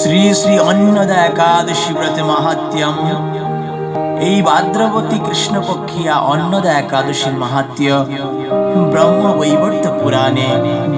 শ্রী শ্রী অন্নদা একাদশী ব্রতে মাহাত্ম্যম। এই ভাদ্রবতী কৃষ্ণপক্ষিয়া অন্নদা একাদশীর মাহাত্ম্য ব্রহ্ম বৈবর্ত পুরাণে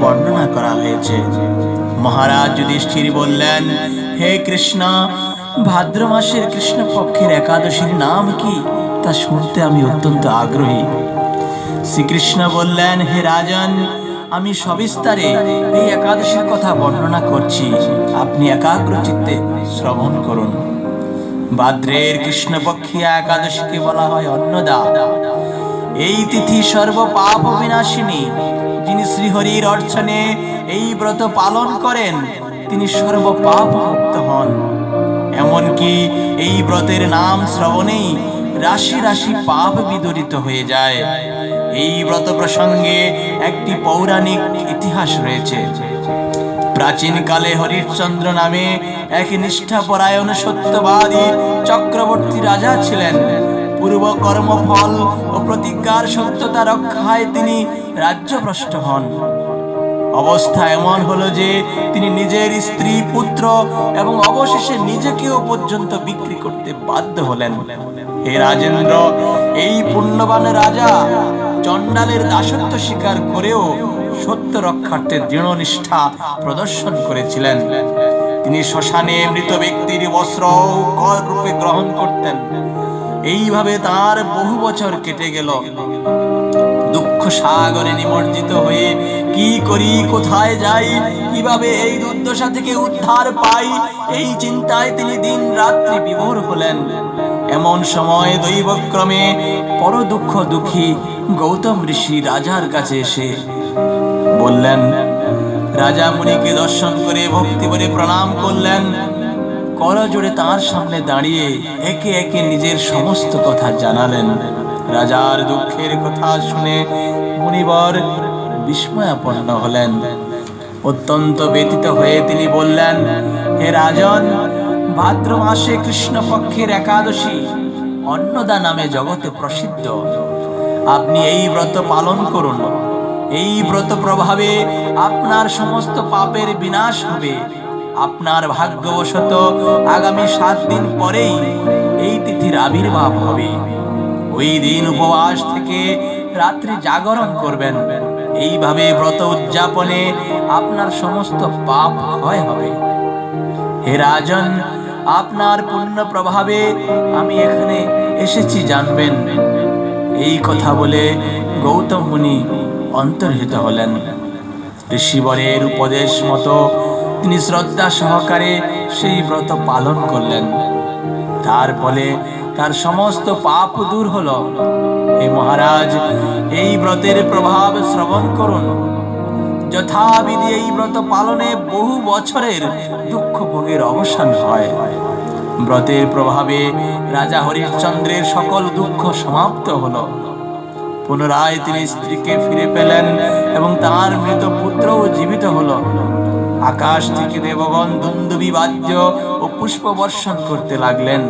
বর্ণনা করা হয়েছে। মহারাজ যুধিষ্ঠির বললেন, হে কৃষ্ণ, ভাদ্র মাসের কৃষ্ণপক্ষের একাদশীর নাম কি? তা শুনতে আমি অত্যন্ত আগ্রহী। শ্রীকৃষ্ণ বললেন, হে রাজন আমি সবিস্তারে এই একাদশীর কথা বর্ণনা করছি। আপনি একাগ্র চিত্তে শ্রবণ করুন। ভাদ্রের কৃষ্ণপক্ষিয়া একাদশীকে বলা হয় অন্নদা। এই তিথি সর্ব পাপ বিনাশিনী যিনি শ্রীহরির অর্চনে এই ব্রত পালন করেন, তিনি সর্ব পাপ মুক্ত হন। এমনকি এই ব্রতের নাম শ্রবণেই রাশি রাশি পাপ বিদরিত হয়ে যায়। এই ব্রত প্রসঙ্গে একটি পৌরাণিক ইতিহাস রয়েছে। প্রাচীনকালে হরিশ্চন্দ্র নামে এক নিষ্ঠাপরায়ণ সত্যবাদী চক্রবর্তী রাজা ছিলেন। পূর্ব কর্মফল ও প্রতিজ্ঞার সত্যতা রক্ষায় তিনি রাজ্যভ্রষ্ট হন। অবস্থা এমন হলো যে তিনি নিজের স্ত্রী, পুত্র এবং অবশেষে নিজেকেও পর্যন্ত বিক্রি করতে বাধ্য হলেন। হে রাজেন্দ্র, এই পুণ্যবান রাজা চণ্ডালের দাসত্ব স্বীকার করেও সত্য রক্ষার্থে দৃঢ় নিষ্ঠা প্রদর্শন করেছিলেন। তিনি শ্মশানে মৃত ব্যক্তির বস্ত্র কর রূপে গ্রহণ করতেন। এইভাবে তার বহু বছর কেটে গেল। দুঃখ সাগরে নিমজ্জিত হয়ে কি করি, কোথায় যাই, কীভাবে এই দুর্দশা থেকে উদ্ধার পাই, এই চিন্তায় তিনি দিন রাত্রি বিভোর হলেন। এমন সময় দৈবক্রমে পর দুঃখ দুঃখী গৌতম ঋষি রাজার কাছে এসে বললেন, রাজা মুনিকে দর্শন করে ভক্তি করে প্রণাম করলেন। করজোড়ে তার সামনে দাঁড়িয়ে একে একে নিজের সমস্ত কথা জানালেন। রাজার দুঃখের কথা শুনে মুনিবর বিস্ময়াপন্ন হলেন। অত্যন্ত ব্যতীত হয়ে তিনি বললেন, হে রাজন, ভাদ্র মাসে কৃষ্ণপক্ষের একাদশী অন্নদা নামে জগতে প্রসিদ্ধ। আপনি এই ব্রত পালন করুন। এই ব্রত প্রভাবে আপনার সমস্ত পাপের বিনাশ হবে। আপনার ভাগ্যবশত আগামী সাত দিন পরেই এই তিথির আবির্ভাব হবে। ওই দিন উপবাস থেকে রাত্রি জাগরণ করবেন। এইভাবে ব্রত উদযাপনে আপনার সমস্ত পাপ ক্ষয় হবে। হে রাজন, আপনার পুণ্য প্রভাবে আমি এখানে এসেছি, জানবেন। এই কথা বলে গৌতম মুনি অন্তর্হিত হলেন। ঋষিবরের উপদেশ মতো তিনি শ্রদ্ধা সহকারে সেই ব্রত পালন করলেন। তার ফলে তার সমস্ত পাপ দূর হল। হে মহারাজ এই ব্রতের প্রভাব শ্রবণ করুন। যথাবিধি এই ব্রত পালনে বহু বছরের দুঃখ ভোগের অবসান হয়। ব্রতের প্রভাবে রাজা হরিশ্চন্দ্রের সকল দুঃখ সমাপ্ত হলো। পুনরায় তিনি স্ত্রীকে ফিরে পেলেন এবং তার মৃত পুত্রও জীবিত হলো। আকাশ থেকে দেবগণ দুন্দুবি বাদ্য ও পুষ্প বর্ষণ করতে লাগলেন।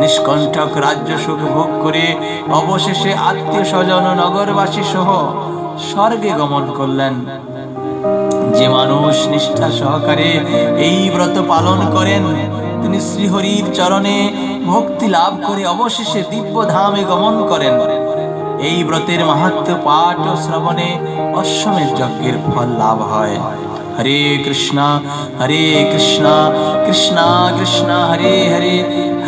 নিষ্কণ্ঠক রাজ্য সুখ ভোগ করে অবশেষে আত্মীয় স্বজন নগরবাসী সহ স্বর্গে গমন করলেন। যে মানুষ নিষ্ঠা সহকারে এই ব্রত পালন করেন, তিনি শ্রীহরির চরণে ভক্তি লাভ করে অবশেষে দিব্য ধামে গমন করেন। এই ব্রতের মাহাত্ম পাঠ ও শ্রবণে অশ্বমেধ যজ্ঞের ফল লাভ হয়। হরে কৃষ্ণ হরে কৃষ্ণ কৃষ্ণ কৃষ্ণ, হরে হরে।